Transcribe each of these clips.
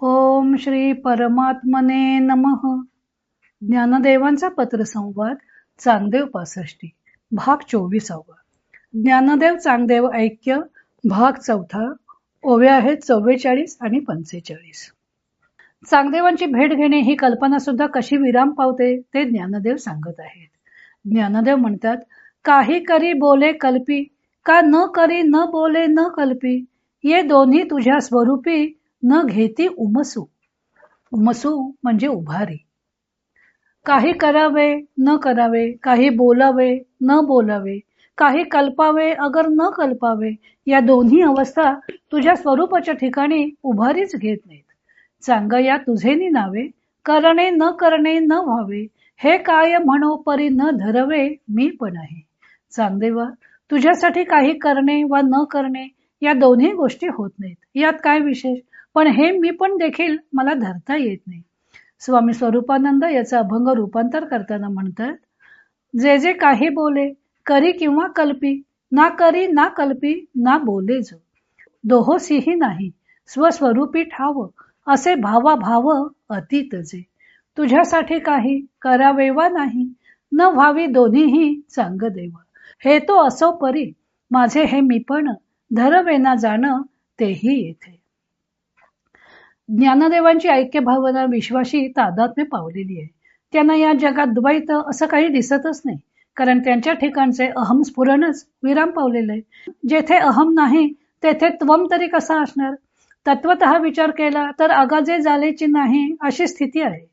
ओम श्री परमात्मने नमः. ज्ञानदेवांचा पत्रसंवाद चांगदेव पासष्टी भाग चोवीसावा. ज्ञानदेव चांगदेव ऐक्य भाग चौथा ओव्या आहेत चव्वेचाळीस आणि पंचेचाळीस. चांगदेवांची भेट घेणे ही कल्पना सुद्धा कशी विराम पावते ते ज्ञानदेव सांगत आहेत. ज्ञानदेव म्हणतात काही करी बोले कल्पी का न करी न बोले न कल्पी ये दोन्ही तुझ्या स्वरूपी न घेती उमसू. उमसू म्हणजे उभारी. काही करावे न करावे काही बोलावे न बोलावे काही कल्पावे अगर न कल्पावे या दोन्ही अवस्था तुझ्या स्वरूपाच्या ठिकाणी उभारीच घेत नाहीत. चांग या तुझेनी नावे करणे न करणे न व्हावे हे काय म्हणो परी न धरवे मी पण आहे. चांगदेवा तुझ्यासाठी काही करणे वा न करणे या दोन्ही गोष्टी होत नाहीत. यात काय विशेष? पण हे मी पण देखील मला धरता येत नाही. स्वामी स्वरूपानंद याचा अभंग रूपांतर करताना म्हणतात जे जे काही बोले करी किंवा कल्पी ना करी ना कल्पी ना बोले जो. दोहोसीही नाही स्वस्वरूपी ठाव असे भावा भाव अतीतजे तुझ्यासाठी काही करावे वा नाही न व्हावी दोन्हीही चांग देव हे तो असो परी माझे हे मी पण धरवेना जाणं तेही येथे. ज्ञानदेवांची ऐक्य भावना विश्वाशी तादात्म्य पावलेली आहे. त्यांना या जगात द्वैत असं काही दिसतच नाही. कारण त्यांच्या ठिकाणचे अहम स्फुरणच विराम पावलेले जेथे अहम नाही तेथे त्वम तरी कसा असणार? तत्वत विचार केला तर आगाजे झालेची नाही अशी स्थिती आहे.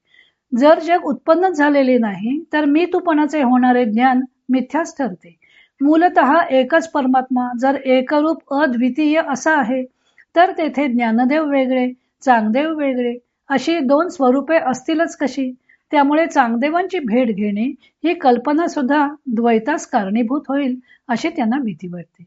जर जग उत्पन्नच झालेले नाही तर मी तूपणाचे होणारे ज्ञान मिथ्याच ठरते. मूलत एकच परमात्मा जर एकरूप अद्वितीय असा आहे तर तेथे ज्ञानदेव वेगळे चांगदेव वेगळे. अशी दोन स्वरूपे असतीलच कशी? त्यामुळे चांगदेवांची भेट घेणे ही कल्पना सुद्धा द्वैतास कारणीभूत होईल अशी त्यांना भीती वाटते.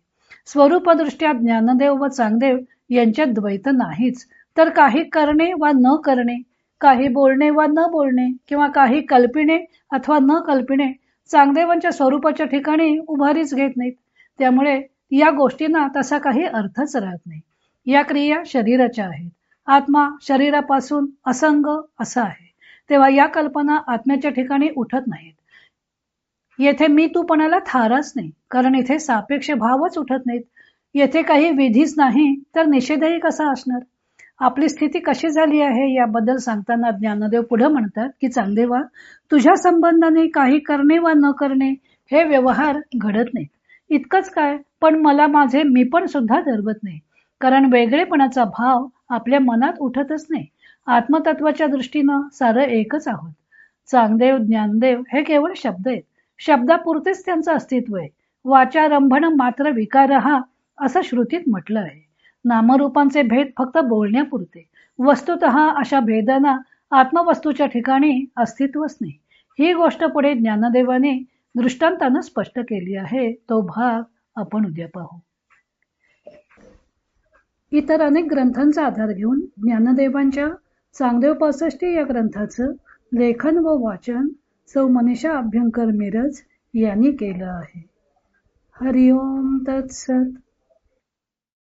स्वरूपदृष्ट्या ज्ञानदेव व चांगदेव यांच्यात द्वैत नाहीच. तर काही करणे वा न करणे काही बोलणे वा न बोलणे किंवा काही कल्पिणे अथवा न कल्पिणे चांगदेवांच्या स्वरूपाच्या ठिकाणी उभारीच घेत नाहीत. त्यामुळे या गोष्टींना तसा काही अर्थच राहत नाही. या क्रिया शरीराच्या आहेत. आत्मा शरीरापासून असंग असा आहे. तेव्हा या कल्पना आत्म्याच्या ठिकाणी उठत नाहीत. येथे मी तूपणाला थारच नाही कारण इथे सापेक्ष भावच उठत नाहीत. येथे काही विधीच नाही तर निषेधही कसा असणार? आपली स्थिती कशी झाली आहे याबद्दल सांगताना ज्ञानदेव पुढे म्हणतात की चांगदेवा तुझ्या संबंधाने काही करणे वा न करणे हे व्यवहार घडत नाहीत. इतकंच काय पण मला माझे मी पण सुद्धा धरवत नाही. कारण वेगळेपणाचा भाव आपल्या मनात उठतच नाही. आत्मतत्वाच्या दृष्टीनं सारं एकच आहोत. चांगदेव ज्ञानदेव हे केवळ शब्द आहेत. शब्दापुरतेच त्यांचं अस्तित्व आहे. वाचारंभण मात्र विकार हा असं श्रुतीत म्हटलं आहे. नामरूपांचे भेद फक्त बोलण्यापुरते. वस्तुत अशा भेदांना आत्मवस्तूच्या ठिकाणी अस्तित्वच नाही. ही गोष्ट पुढे ज्ञानदेवाने दृष्टांतानं स्पष्ट केली आहे. तो भाग आपण उद्या पाहू. इतर अनेक ग्रंथांचा आधार घेऊन ज्ञानदेवांच्या चांगदेव पासष्टी या ग्रंथाचं लेखन व वाचन सौ मनीषा अभ्यंकर मिरज यांनी केलं आहे. हरिओम तत्सत.